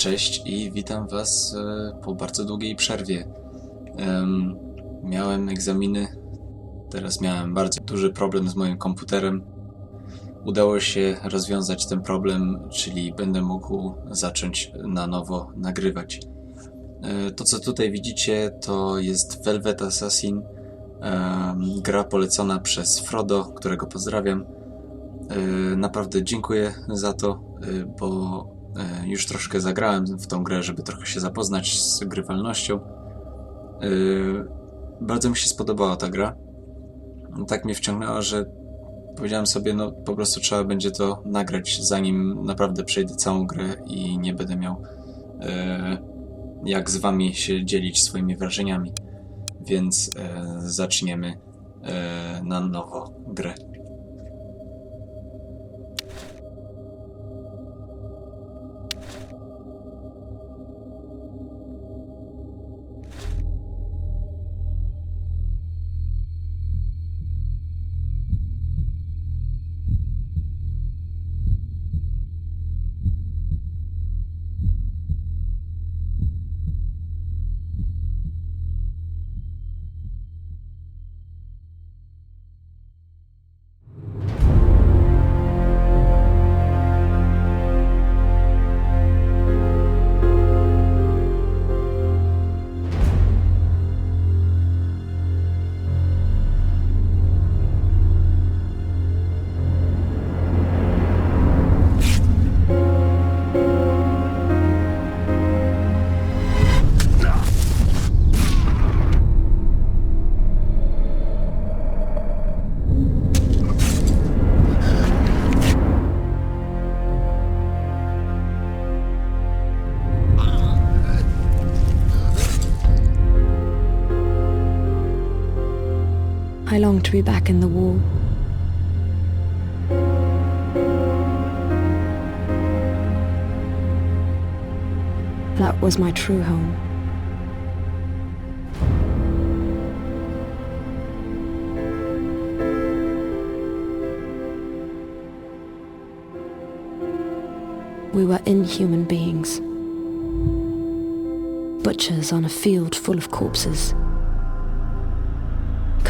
Cześć i witam Was e, po bardzo długiej przerwie. Em, Miałem egzaminy, teraz miałem bardzo duży problem z moim komputerem. Udało się rozwiązać ten problem, czyli będę mógł zacząć na nowo nagrywać. E, To, co tutaj widzicie, to jest Velvet Assassin, gra polecona przez Frodo, którego pozdrawiam. E, Naprawdę dziękuję za to, bo już troszkę zagrałem w tą grę, żeby trochę się zapoznać z grywalnością. E, Bardzo mi się spodobała ta gra. Tak mnie wciągnęła, że powiedziałem sobie, no po prostu trzeba będzie to nagrać, zanim naprawdę przejdę całą grę i nie będę miał e, jak z wami się dzielić swoimi wrażeniami. Więc e, zaczniemy e, na nowo grę. To be back in the wall. That was my true home. We were inhuman beings. Butchers on a field full of corpses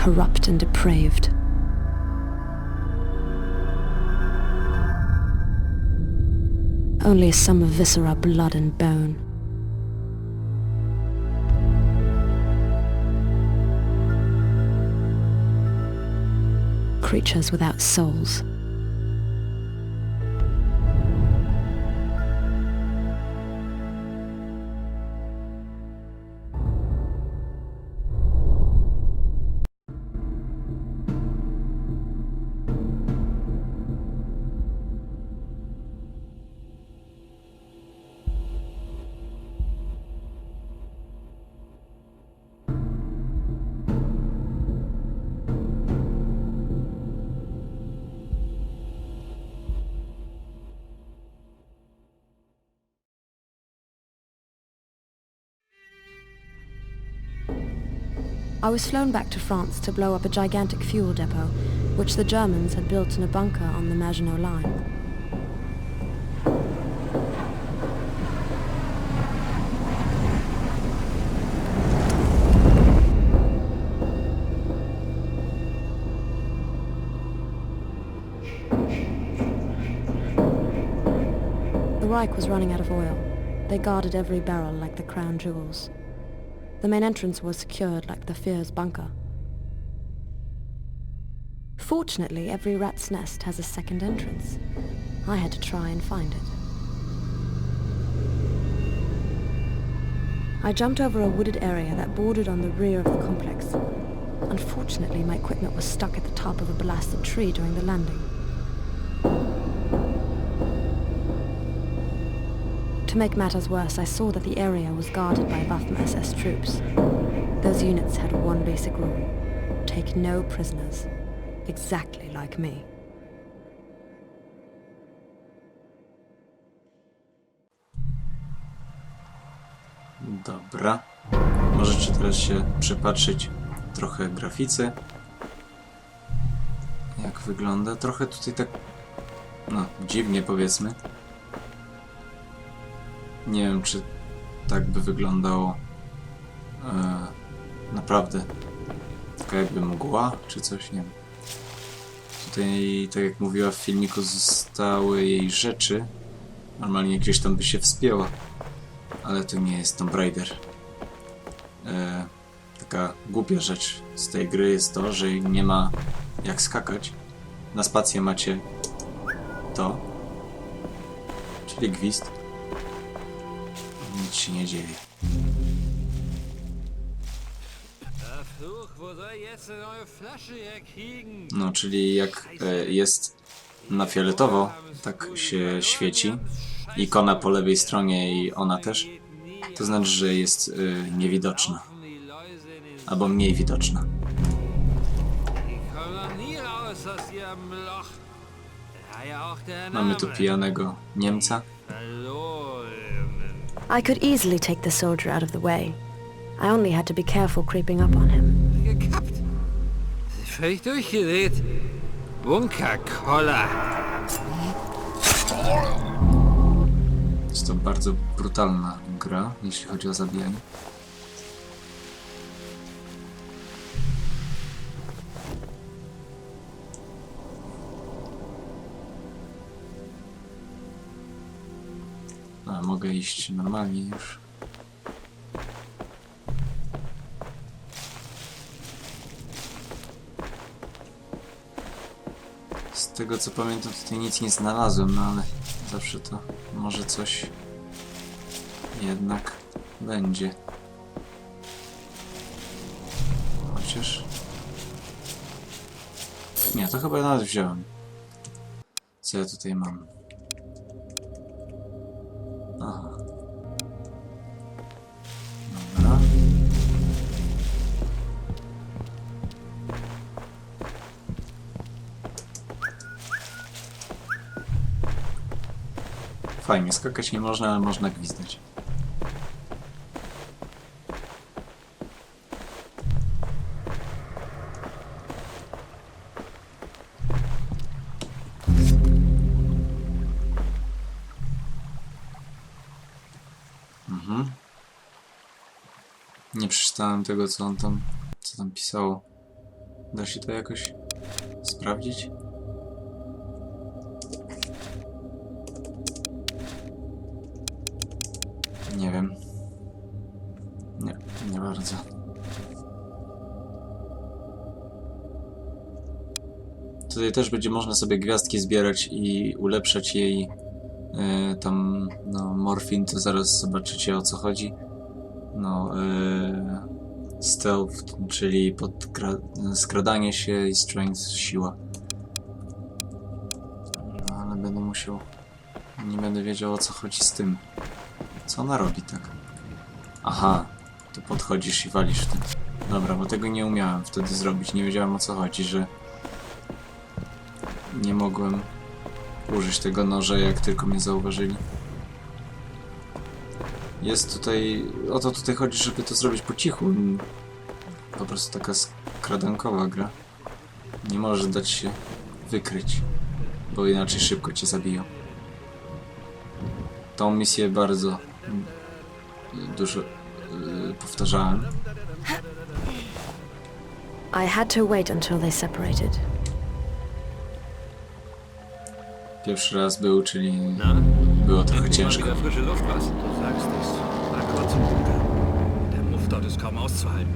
corrupt and depraved. Only of viscera, blood and bone. Creatures without souls. I was flown back to France to blow up a gigantic fuel depot, which the Germans had built in a bunker on the Maginot Line. The Reich was running out of oil. They guarded every barrel like the crown jewels. The main entrance was secured like the Fears bunker. Fortunately, every rat's nest has a second entrance. I had to try and find it. I jumped over a wooded area that bordered on the rear of the complex. Unfortunately, my equipment was stuck at the top of a blasted tree during the landing. To make matters worse, I saw that the area was guarded by Waffen SS troops. Those units had one basic rule. Take no prisoners. Exactly like me. Dobra. Możecie teraz się przypatrzyć trochę grafice. Jak wygląda. Trochę tutaj tak. No, dziwnie powiedzmy. Nie wiem, czy tak by wyglądało e, naprawdę. Taka jakby mgła, czy coś, nie wiem. Tutaj, tak jak mówiła w filmiku, zostały jej rzeczy. Normalnie gdzieś tam by się wspięła. Ale to nie jest Tomb Raider. E, taka głupia rzecz z tej gry jest to, że nie ma jak skakać. Na spację macie to, czyli gwizd. Nic się nie dzieje. No, czyli jak e, jest na fioletowo, tak się świeci. Ikona po lewej stronie i ona też. To znaczy, że jest e, niewidoczna. Albo mniej widoczna. Mamy tu pijanego Niemca. I could easily take the soldier out of the way. I only had to be careful creeping up on him. Gekappt. Völlig durchgedreht. Bunkerkoller. Jest to bardzo brutalna gra, jeśli chodzi o zabijanie. Mogę iść normalnie już. Z tego co pamiętam tutaj nic nie znalazłem, no ale zawsze to może coś jednak będzie. Chociaż... Nie, to chyba nawet wziąłem. Co ja tutaj mam? Fajnie, skakać nie można, ale można gwizdać. Przeczytałem tego, co on tam, co tam pisało. Da się to jakoś sprawdzić? Nie wiem. Nie, nie bardzo. Tutaj też będzie można sobie gwiazdki zbierać i ulepszać jej e, tam no, morfin, to zaraz zobaczycie o co chodzi. No, e, stealth, czyli skradanie się i strength, siła. No, ale będę musiał... Nie będę wiedział o co chodzi z tym. Co ona robi tak? Aha, tu podchodzisz i walisz w tym. Dobra, bo tego nie umiałem wtedy zrobić. Nie wiedziałem o co chodzi, że nie mogłem użyć tego noża, jak tylko mnie zauważyli. Jest tutaj... O to tutaj chodzi, żeby to zrobić po cichu. Po prostu taka skradankowa gra. Nie może dać się wykryć, bo inaczej szybko cię zabiją. Tą misję bardzo mm, dużo y, powtarzałem. I had to wait until they separated. Pierwszy raz był, czyli Na? Mal ciężko. frische Luft, was? Du sagst es. Na kurz. Der Muff dort ist kaum auszuhalten.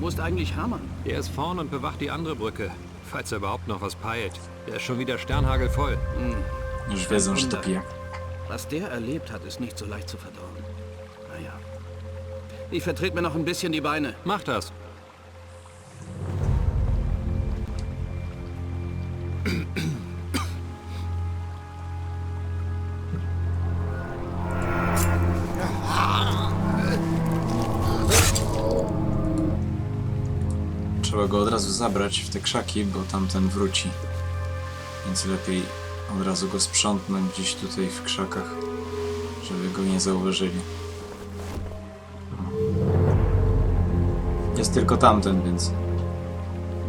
Wo ist eigentlich Hermann? Er ist vorne und bewacht die andere Brücke. Falls er überhaupt noch was peilt. Der ist schon wieder sternhagelvoll. Już wiedzą, że to pijak. Was der erlebt hat, ist nicht so leicht zu verdauen. Naja. Ich vertrete mir noch ein bisschen die Beine. Mach das. Trzeba go od razu zabrać w te krzaki, bo tamten wróci. Więc lepiej od razu go sprzątnąć gdzieś tutaj w krzakach, żeby go nie zauważyli. Jest tylko tamten, więc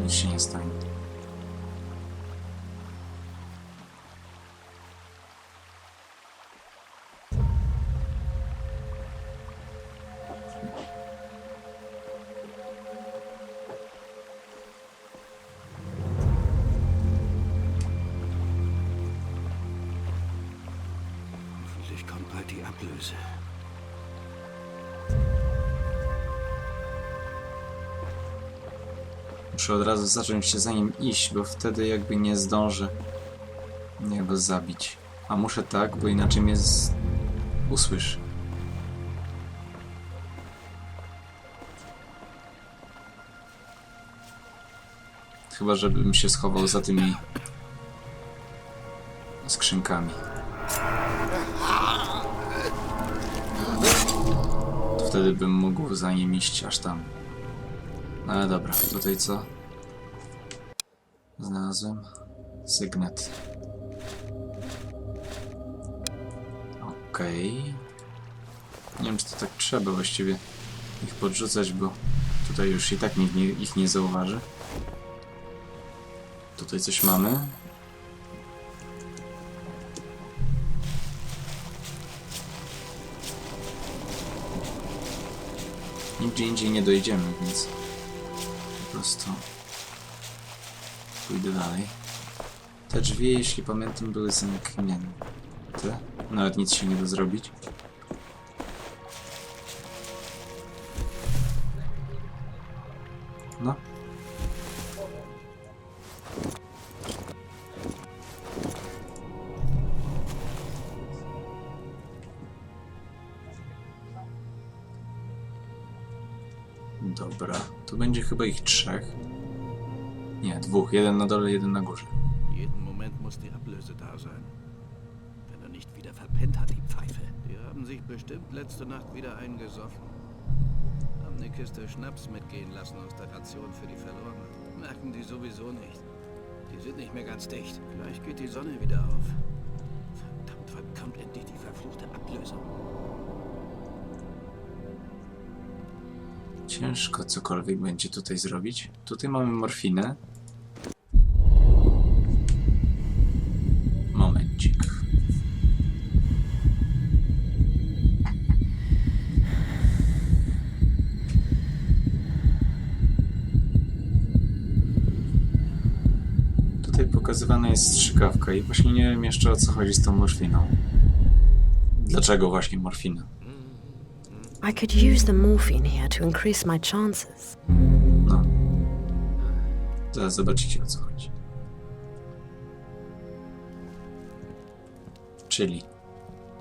nic się nie stanie. Muszę od razu zacząć się za nim iść, bo wtedy jakby nie zdążę nie go zabić. A muszę tak, bo inaczej mnie z... usłyszy. Chyba, żebym się schował za tymi skrzynkami. Wtedy bym mógł za nim iść aż tam. No ale dobra, tutaj co? Znalazłem sygnet. Okej. Nie wiem, czy to tak trzeba właściwie ich podrzucać, bo tutaj już i tak nikt nie, ich nie zauważy. Tutaj coś mamy. Nigdzie indziej nie dojdziemy, więc po prostu pójdę dalej. Te drzwi, jeśli pamiętam, były zamknięte. Nawet nic się nie da zrobić. No. Będzie chyba ich trzech. Nie, dwóch. Jeden na dole, jeden na górze. Jeden Moment muss die Ablöse da sein. Wenn er nicht wieder verpennt hat, die Pfeife. Die haben sich bestimmt letzte Nacht wieder eingesoffen. Haben eine Kiste Schnaps mitgehen lassen aus der Ration für die Verlorenen. Merken die sowieso nicht. Die sind nicht mehr ganz dicht. Gleich geht die Sonne wieder auf. Verdammt, wann kommt endlich die verfluchte Ablösung? Ciężko cokolwiek będzie tutaj zrobić. Tutaj mamy morfinę. Momencik. Tutaj pokazywana jest strzykawka i właśnie nie wiem jeszcze o co chodzi z tą morfiną. Dlaczego właśnie morfina? I could use the morphine here to increase my chances. No. Zaraz zobaczycie o co chodzi. Czyli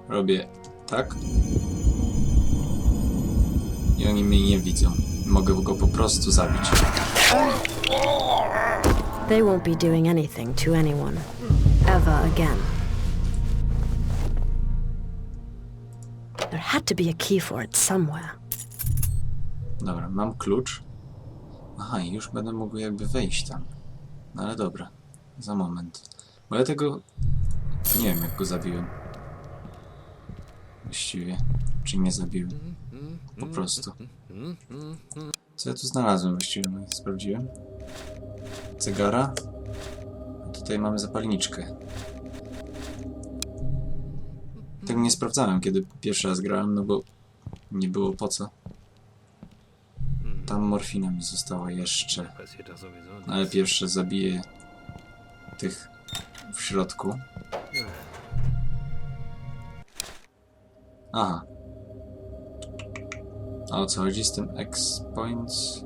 robię tak. I oni mnie nie widzą. Mogę go po prostu zabić. They won't be doing anything to anyone. Ever again. There had to be a key for it somewhere. Dobra, mam klucz. Aha, już będę mógł jakby wejść tam. No ale dobra, za moment. Bo ja tego... Nie wiem jak go zabiłem. Właściwie. Czy nie zabiłem? Po prostu. Co ja tu znalazłem właściwie? No, sprawdziłem. Cygara. Tutaj mamy zapalniczkę. Nie sprawdzałem, kiedy pierwszy raz grałem, no bo nie było po co. Tam morfina mi została jeszcze. Ale pierwsze zabiję tych w środku. Aha. A o co chodzi z tym X-Points?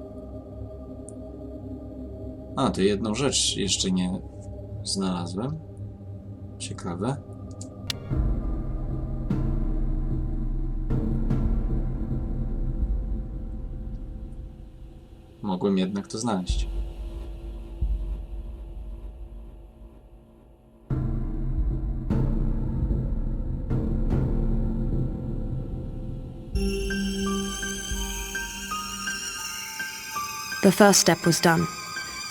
A, to jedną rzecz jeszcze nie znalazłem. Ciekawe. Mogłem jednak to znaleźć. The first step was done.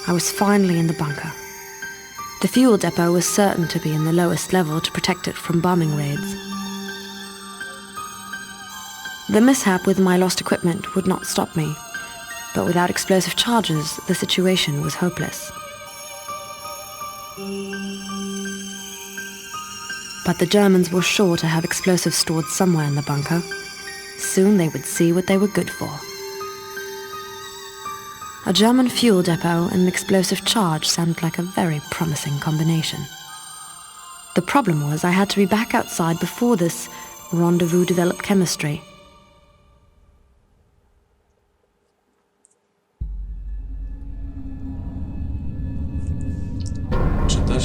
I was finally in the bunker. The fuel depot was certain to be in the lowest level to protect it from bombing raids. The mishap with my lost equipment would not stop me, but without explosive charges, the situation was hopeless. But the Germans were sure to have explosives stored somewhere in the bunker. Soon they would see what they were good for. A German fuel depot and an explosive charge sounded like a very promising combination. The problem was I had to be back outside before this Rendezvous developed chemistry.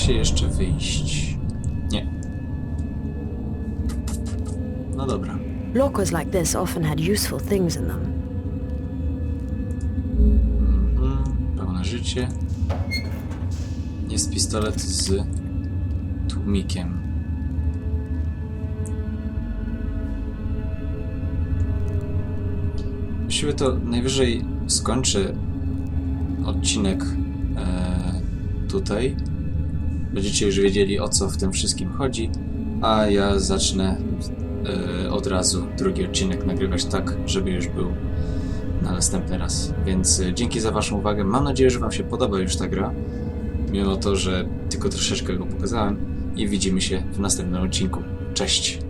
Się jeszcze wyjść? Nie. No dobra. Lockers like this often had useful things in them. Mhm, pełne życie. Jest pistolet z tłumikiem. Właściwie to najwyżej skończę odcinek e, tutaj. Będziecie już wiedzieli o co w tym wszystkim chodzi, a ja zacznę e, od razu drugi odcinek nagrywać tak, żeby już był na następny raz. Więc e, dzięki za Waszą uwagę. Mam nadzieję, że Wam się podoba już ta gra, mimo to, że tylko troszeczkę go pokazałem. I widzimy się w następnym odcinku. Cześć!